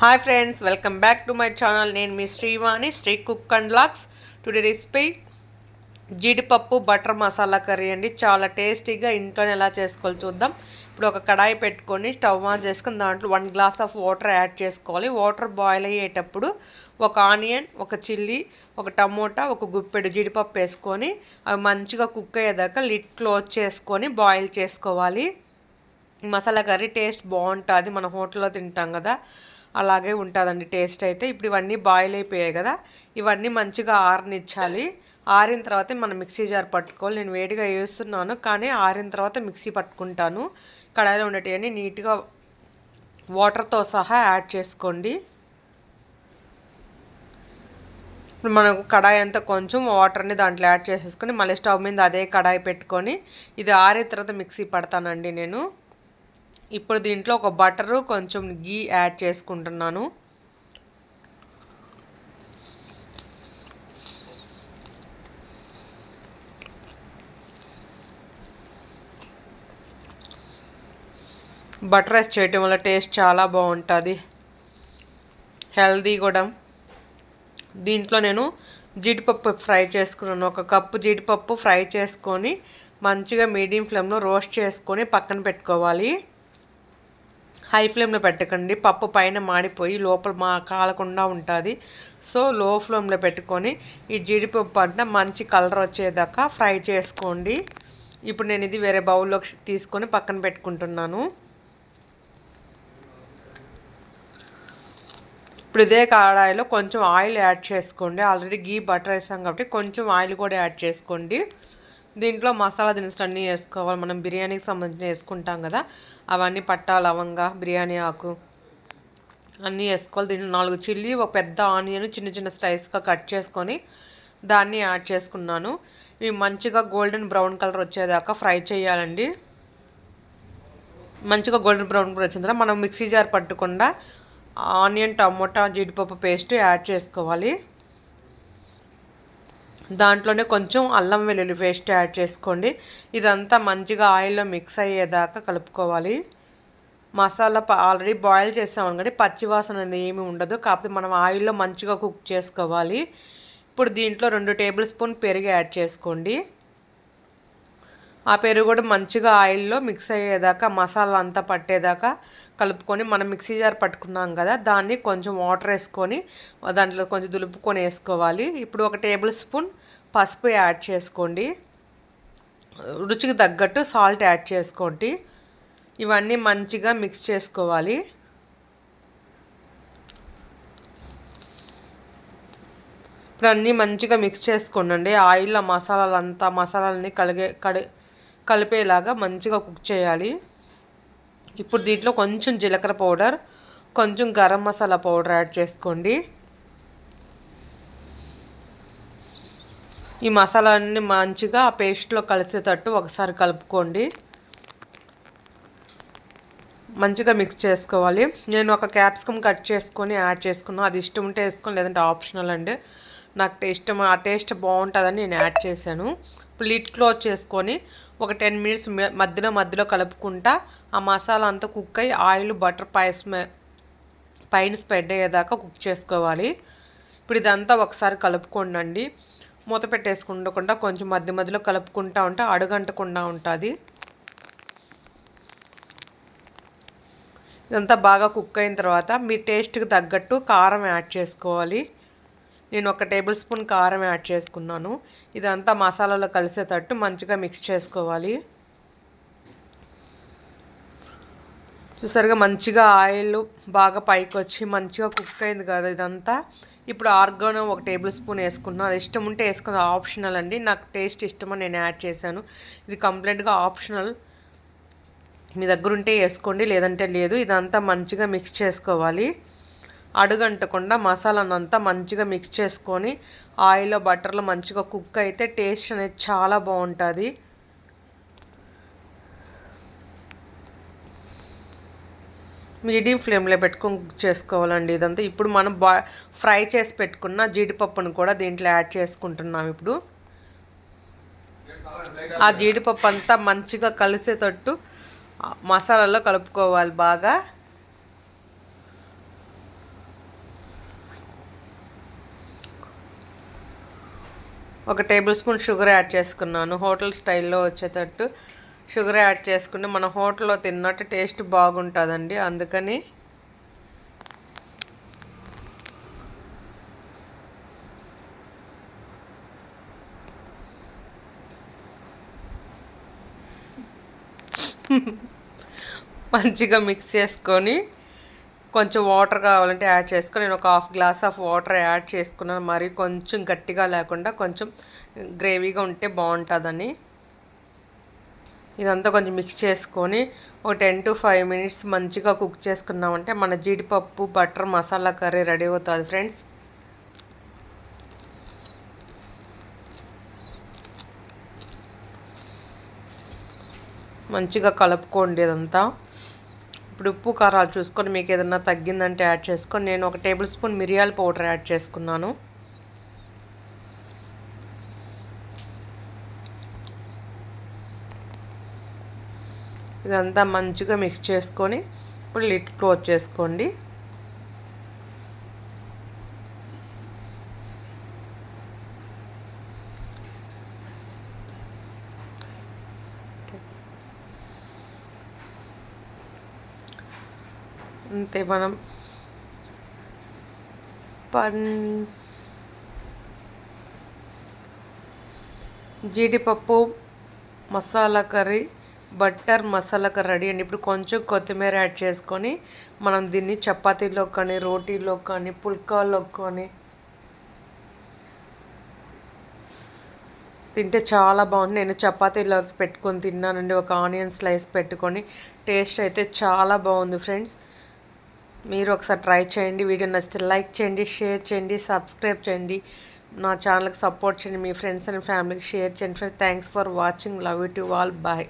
Hi friends welcome back to my channel నేను మీ Srivani Sri cook and lakhs today recipe జీడిపప్పు butter masala curry అండి. చాలా టేస్టీగా ఇంట్లోనే ఎలా చేసుకోవాలి చూద్దాం. ఇప్పుడు ఒక కడాయి పెట్టుకొని స్టవ్ ఆన్ చేసుకుని దాంట్లో one glass of water add చేసుకోవాలి. వాటర్ బాయిల్ అయ్యేటప్పుడు ఒక ఆనియన్ ఒక చిల్లీ ఒక టమోటా ఒక గుప్పెడు జీడిపప్పు వేసుకొని అవి మంచిగా కుక్ అయ్యేదాకా లిడ్ క్లోజ్ చేసుకొని బాయిల్ చేసుకోవాలి. మసాలా కర్రీ టేస్ట్ బాగుంటుంది. మన హోటల్లో తింటాం కదా. అలాగే ఉంటుందండి టేస్ట్ అయితే. ఇప్పుడు ఇవన్నీ బాయిల్ అయిపోయాయి కదా ఇవన్నీ మంచిగా ఆరనిచ్చాలి. ఆరిన తర్వాత మనం మిక్సీ జార్ పట్టుకోవాలి. నేను వేడిగా వేస్తున్నాను కానీ ఆరిన తర్వాత మిక్సీ పట్టుకుంటాను. కడాయిలో ఉండేటివన్నీ నీట్గా వాటర్తో సహా యాడ్ చేసుకోండి. ఇప్పుడు మనకు కడాయి అంతా కొంచెం వాటర్ని దాంట్లో యాడ్ చేసేసుకొని మళ్ళీ స్టవ్ మీద అదే కడాయి పెట్టుకొని ఇది ఆరిన తర్వాత మిక్సీ పడతానండి నేను. ఇప్పుడు దీంట్లో ఒక బటరు కొంచెం గీ యాడ్ చేసుకుంటున్నాను. బటర్ రైస్ చేయటం వల్ల టేస్ట్ చాలా బాగుంటుంది. హెల్దీ కూడా. దీంట్లో నేను జీడిపప్పు ఫ్రై చేసుకున్నాను. ఒక కప్పు జీడిపప్పు ఫ్రై చేసుకొని మంచిగా మీడియం ఫ్లేమ్లో రోస్ట్ చేసుకొని పక్కన పెట్టుకోవాలి. హై ఫ్లేమ్లో పెట్టకండి. పప్పు పైన మాడిపోయి లోపల మా కాలకుండా ఉంటుంది. సో లో ఫ్లేమ్లో పెట్టుకొని ఈ జీడిపప్పు అంతా మంచి కలర్ వచ్చేదాకా ఫ్రై చేసుకోండి. ఇప్పుడు నేను ఇది వేరే బౌల్లో తీసుకొని పక్కన పెట్టుకుంటున్నాను. ఇప్పుడు ఇదే కడాయిలో కొంచెం ఆయిల్ యాడ్ చేసుకోండి. ఆల్రెడీ గీ బటర్ వేసాం కాబట్టి కొంచెం ఆయిల్ కూడా యాడ్ చేసుకోండి. దీంట్లో మసాలా దినుసులు అన్నీ వేసుకోవాలి. మనం బిర్యానీకి సంబంధించి వేసుకుంటాం కదా అవన్నీ పట్టా లవంగా బిర్యానీ ఆకు అన్నీ వేసుకోవాలి. దీంట్లో నాలుగు చిల్లీ ఒక పెద్ద ఆనియన్ చిన్న చిన్న స్లైస్గా కట్ చేసుకొని దాన్ని యాడ్ చేసుకున్నాను. ఇవి మంచిగా గోల్డెన్ బ్రౌన్ కలర్ వచ్చేదాకా ఫ్రై చేయాలండి. మంచిగా గోల్డెన్ బ్రౌన్ కలర్ వచ్చిన తర్వాత మనం మిక్సీ జార్ పట్టకుండా ఆనియన్ టమోటా జీడిపప్పు పేస్ట్ యాడ్ చేసుకోవాలి. దాంట్లోనే కొంచెం అల్లం వెల్లుల్లి పేస్ట్ యాడ్ చేసుకోండి. ఇదంతా మంచిగా ఆయిల్లో మిక్స్ అయ్యేదాకా కలుపుకోవాలి. మసాలా ఆల్రెడీ బాయిల్ చేసాం పచ్చి పచ్చివాసన అనేది ఏమి ఉండదు. కాకపోతే మనం ఆయిల్లో మంచిగా కుక్ చేసుకోవాలి. ఇప్పుడు దీంట్లో రెండు టేబుల్ స్పూన్ పెరుగు యాడ్ చేసుకోండి. ఆ పెరుగు కూడా మంచిగా ఆయిల్లో మిక్స్ అయ్యేదాకా మసాలా అంతా పట్టేదాకా కలుపుకొని మనం మిక్సీ జార్ పట్టుకున్నాం కదా దాన్ని కొంచెం వాటర్ వేసుకొని దాంట్లో కొంచెం దులుపుకొని వేసుకోవాలి. ఇప్పుడు ఒక టేబుల్ స్పూన్ పసుపు యాడ్ చేసుకోండి. రుచికి తగ్గట్టు సాల్ట్ యాడ్ చేసుకోండి. ఇవన్నీ మంచిగా మిక్స్ చేసుకోవాలి. ఇప్పుడు అన్నీ మంచిగా మిక్స్ చేసుకోండి. ఆయిల్లో మసాలాలంతా మసాలాలని కలిగే కడి కలిపేలాగా మంచిగా కుక్ చేయాలి. ఇప్పుడు దీంట్లో కొంచెం జీలకర్ర పౌడర్ కొంచెం గరం మసాలా పౌడర్ యాడ్ చేసుకోండి. ఈ మసాలాన్ని మంచిగా ఆ పేస్ట్లో కలిసేటట్టు ఒకసారి కలుపుకోండి. మంచిగా మిక్స్ చేసుకోవాలి. నేను ఒక క్యాప్సికమ్ కట్ చేసుకొని యాడ్ చేసుకున్నాను అది ఇష్టం ఉంటే వేసుకొని లేదంటే ఆప్షనల్ అండి. నాకు ఇష్టం ఆ టేస్ట్ బాగుంటుందని నేను యాడ్ చేశాను. లిడ్ క్లోజ్ చేసుకొని ఒక టెన్ మినిట్స్ మధ్యలో మధ్యలో కలుపుకుంటా ఆ మసాలా అంతా కుక్ అయ్యి ఆయిల్ బటర్ పైస్ పైన స్ప్రెడ్ అయ్యేదాకా కుక్ చేసుకోవాలి. ఇప్పుడు ఇదంతా ఒకసారి కలుపుకోండి మూత పెట్టేసుకుండకుండా కొంచెం మధ్య మధ్యలో కలుపుకుంటా ఉంటే అడుగంటకుండా ఉంటుంది. ఇదంతా బాగా కుక్ అయిన తర్వాత మీ టేస్ట్కి తగ్గట్టు కారం యాడ్ చేసుకోవాలి. నేను ఒక టేబుల్ స్పూన్ కారం యాడ్ చేసుకున్నాను. ఇదంతా మసాలాలో కలిసేటట్టు మంచిగా మిక్స్ చేసుకోవాలి. చూసారుగా మంచిగా ఆయిల్ బాగా పైకి వచ్చి మంచిగా కుక్ అయింది కదా ఇదంతా. ఇప్పుడు ఆర్గానో ఒక టేబుల్ స్పూన్ వేసుకున్నాను అది ఇష్టం ఉంటే వేసుకున్న ఆప్షనల్ అండి. నాకు టేస్ట్ ఇష్టమని నేను యాడ్ చేశాను. ఇది కంప్లీట్గా ఆప్షనల్. మీ దగ్గర ఉంటే వేసుకోండి లేదంటే లేదు. ఇదంతా మంచిగా మిక్స్ చేసుకోవాలి. అడుగంటకుండా మసాలానంతా మంచిగా మిక్స్ చేసుకొని ఆయిల్లో బటర్లో మంచిగా కుక్ అయితే టేస్ట్ అనేది చాలా బాగుంటుంది. మీడియం ఫ్లేమ్లో పెట్టుకొని కుక్ చేసుకోవాలండి ఇదంతా. ఇప్పుడు మనం బా ఫ్రై చేసి పెట్టుకున్న జీడిపప్పును కూడా దీంట్లో యాడ్ చేసుకుంటున్నాం ఇప్పుడు. ఆ జీడిపప్పు అంతా మంచిగా కలిసేటట్టు మసాలాలో కలుపుకోవాలి బాగా. ఒక టేబుల్ స్పూన్ షుగర్ యాడ్ చేసుకున్నాను. హోటల్ స్టైల్లో వచ్చేటట్టు షుగర్ యాడ్ చేసుకుంటే మన హోటల్లో తిన్నట్టు టేస్ట్ బాగుంటుందండి. అందుకని మంచిగా మిక్స్ చేసుకొని కొంచెం వాటర్ కావాలంటే యాడ్ చేసుకొని నేను ఒక half glass of water add చేసుకున్నాను. మరి కొంచెం గట్టిగా లేకుండా కొంచెం గ్రేవీగా ఉంటే బాగుంటుందని. ఇదంతా కొంచెం మిక్స్ చేసుకొని ఒక టెన్ టు ఫైవ్ మినిట్స్ మంచిగా కుక్ చేసుకున్నామంటే మన జీడిపప్పు బటర్ మసాలా కర్రీ రెడీ అవుతుంది ఫ్రెండ్స్. మంచిగా కలుపుకోండి ఇదంతా. ఇప్పుడు ఉప్పు కారాలు చూసుకొని మీకు ఏదన్నా తగ్గిందంటే యాడ్ చేసుకొని నేను ఒక టేబుల్ స్పూన్ మిరియాల పౌడర్ యాడ్ చేసుకున్నాను. ఇదంతా మంచిగా మిక్స్ చేసుకొని ఇప్పుడు లిట్ క్లోజ్ చేసుకోండి. అంతే మనం. పన్ జీడిపప్పు masala curry butter masala curry ready అండి. ఇప్పుడు కొంచెం కొత్తిమీర యాడ్ చేసుకొని మనం దీన్ని చపాతీలో కానీ రోటీలో కానీ పుల్కాలో కానీ తింటే చాలా బాగుంది. నేను చపాతీలోకి పెట్టుకొని తిన్నానండి. ఒక ఆనియన్ స్లైస్ పెట్టుకొని టేస్ట్ అయితే చాలా బాగుంది ఫ్రెండ్స్. మీరు ఒకసారి ట్రై చేయండి. వీడియో నచ్చితే లైక్ చేయండి షేర్ చేయండి సబ్స్క్రైబ్ చేయండి. నా ఛానల్కి సపోర్ట్ చేయండి. మీ ఫ్రెండ్స్ అండ్ ఫ్యామిలీకి షేర్ చేయండి. Friends thanks for watching love you to all bye